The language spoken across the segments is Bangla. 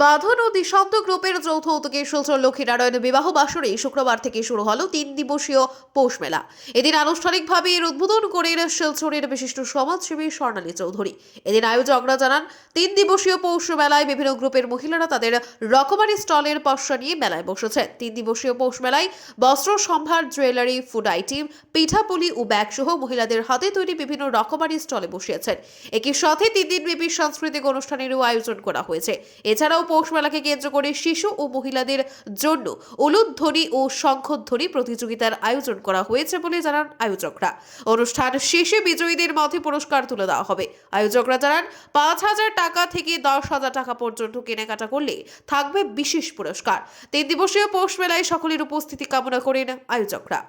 বাঁধন ও দিশান্ত গ্রুপের যৌথ উদ্যোগে শিলচর লক্ষ্মীনারায়ণ বিবাহ বাসরে শুক্রবার থেকে শুরু হলো তিন দিবসীয় পৌষ মেলা। এদিন আনুষ্ঠানিকভাবে এর উদ্বোধন করেন শিলচরের বিশিষ্ট সমাজসেবী স্বর্ণালী চৌধুরী। এদিন আয়োজকরা জানান, তিন দিবসীয় পৌষ মেলায় বিভিন্ন গ্রুপের মহিলারা তাদের রকমারি স্টলের পশা নিয়ে মেলায় বসেছে। তিন দিবসীয় পৌষ মেলায় বস্ত্র সম্ভার, জুয়েলারি, ফুড আইটেম, পিঠাপুলি ও ব্যাগ সহ মহিলাদের হাতে তৈরি বিভিন্ন রকমারি স্টলে বসিয়েছেন। একই সাথে তিন দিনব্যাপী সাংস্কৃতিক অনুষ্ঠানেরও আয়োজন করা হয়েছে। এছাড়াও পৌষ মেলাকে কেন্দ্র করে শিশু ও মহিলাদের জন্য উলুধ্বনি ও শঙ্খধ্বনি প্রতিযোগিতার আয়োজন করা হয়েছে বলে জানান আয়োজকরা। অনুষ্ঠান শেষে বিজয়ীদের মধ্যে পুরস্কার তুলে দেওয়া হবে। আয়োজকরা জানান, পাঁচ হাজার টাকা থেকে দশ হাজার টাকা পর্যন্ত কেনাকাটা করলে থাকবে বিশেষ পুরস্কার। তিন দিবসীয় পৌষ মেলায় সকলের উপস্থিতি কামনা করেন আয়োজকরা।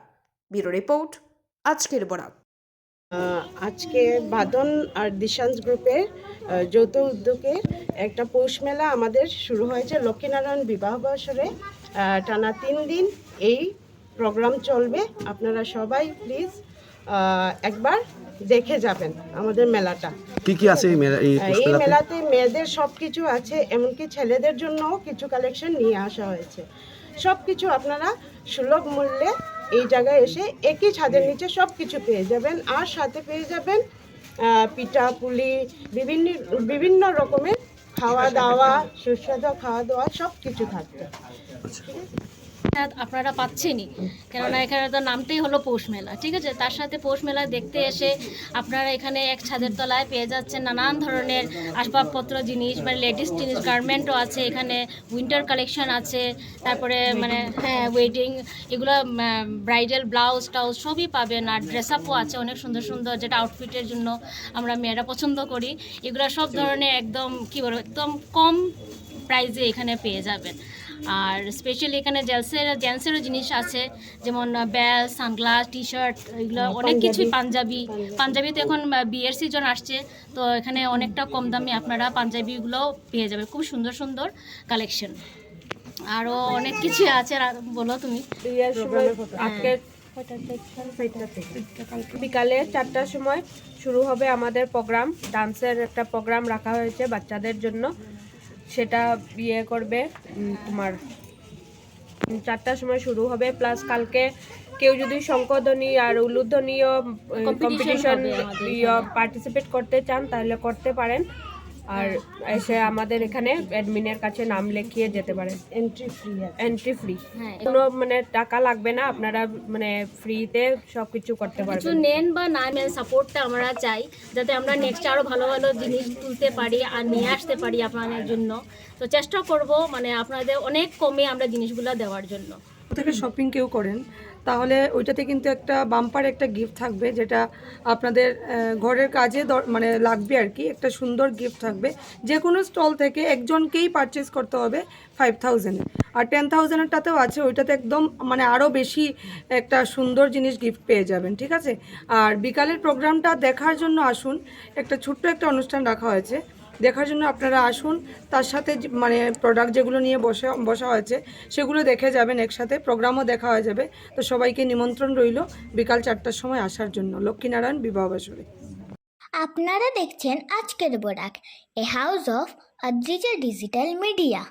ব্যুরো রিপোর্ট, আজকের বরাক আজকে বাদন আর দিশান্স গ্রুপের যৌথ উদ্যোগে একটা পৌষ মেলা আমাদের শুরু হয়েছে লক্ষ্মীনারায়ণ বিবাহ বছরে। টানা তিন দিন এই প্রোগ্রাম চলবে। আপনারা সবাই প্লিজ একবার দেখে যাবেন আমাদের মেলাটা। কি কি আছে এই মেলা এই মেলাতে? মেয়েদের সব কিছু আছে এমনকি ছেলেদের জন্যও কিছু কালেকশন নিয়ে আসা হয়েছে। সব কিছু আপনারা সুলভ মূল্যে এই জায়গায় এসে একই ছাদের নিচে সব কিছু পেয়ে যাবেন। আর সাথে পেয়ে যাবেন পিঠা পুলি বিভিন্ন বিভিন্ন রকমের খাওয়া দাওয়া সুস্বাদু খাওয়া দাওয়া সব কিছু থাকবে হ্যাঁ, আপনারা পাচ্ছেনই। কেননা এখানে তো নামটাই হলো পৌষ মেলা ঠিক আছে? তার সাথে পৌষ মেলা দেখতে এসে আপনারা এখানে এক ছাদের তলায় পেয়ে যাচ্ছেন নানান ধরনের আসবাবপত্র জিনিস মানে লেডিস জিনিস গার্মেন্টও আছে এখানে উইন্টার কালেকশন আছে তারপরে মানে হ্যাঁ ওয়েডিং এগুলো ব্রাইডাল ব্লাউজ টাউজ সবই পাবেন আর ড্রেস আপও আছে অনেক সুন্দর সুন্দর যেটা আউটফিটের জন্য আমরা মেয়েরা পছন্দ করি। এগুলো সব ধরনের একদম কী বলব একদম কম প্রাইজে এখানে পেয়ে যাবেন। আর স্পেশালি এখানে জেন্টসের জেন্টসেরও জিনিস আছে যেমন বেল সানগ্লাস টি শার্ট এগুলো অনেক কিছুই পাঞ্জাবি। পাঞ্জাবি তো এখন বিয়ের সিজন আসছে তো এখানে অনেকটা কম দামে আপনারা পাঞ্জাবিগুলো পেয়ে যাবেন। খুব সুন্দর সুন্দর কালেকশন আরও অনেক কিছু আছে আর বলো তুমি। আজকে বিকালে চারটার সময় শুরু হবে আমাদের প্রোগ্রাম ডান্সের একটা প্রোগ্রাম রাখা হয়েছে বাচ্চাদের জন্য। সেটা বিয়ে করবে তোমার চারটার সময় শুরু হবে। প্লাস কালকে কেউ যদি শঙ্করধ্বনি আর উলুধ্বনিও কম্পিটিশন পার্টিসিপেট করতে চান তাহলে করতে পারেন। আর এসে আমাদের এখানে অ্যাডমিনের কাছে নাম লিখিয়ে যেতে পারেন এন্ট্রি ফ্রি আছে। এন্ট্রি ফ্রি হ্যাঁ। কোনো মানে টাকা লাগবে না আপনারা মানে ফ্রিতে সব কিছু করতে পারবেন। কিছু নেন বা না নেন সাপোর্টটা আমরা চাই যাতে আমরা নেক্সট আরও ভালো ভালো জিনিস তুলতে পারি আর নিয়ে আসতে পারি আপনাদের জন্য। তো চেষ্টা করব মানে আপনাদের অনেক কমে আমরা জিনিসগুলো দেওয়ার জন্য। থেকে শপিং কেউ করেন তাহলে ওইটাতে কিন্তু একটা বাম্পার একটা গিফট থাকবে যেটা আপনাদের ঘরের কাজে মানে লাগবে আর কি একটা সুন্দর গিফট থাকবে। যে কোনো স্টল থেকে একজনকেই পারচেস করতে হবে ফাইভ থাউজেন্ডে আর টেন থাউজেন্ডেরটাতেও আছে ওইটাতে একদম মানে আরও বেশি একটা সুন্দর জিনিস গিফট পেয়ে যাবেন ঠিক আছে? আর বিকালের প্রোগ্রামটা দেখার জন্য আসুন একটা ছোট্ট একটা অনুষ্ঠান রাখা হয়েছে। দেখার জন্য আপনারা আসুন। তার সাথে মানে প্রোডাক্ট যেগুলো নিয়ে বসে, বসা হয়েছে, সেগুলো দেখে যাবেন একসাথে। প্রোগ্রামও দেখা হয়ে যাবে। তো সবাইকে নিমন্ত্রণ রইল বিকাল চারটার সময় আসার জন্য। লক্ষ্মীনারায়ণ, বিবাহ বাসরে। আপনারা দেখছেন আজকের Borak, a house of Adrija digital media.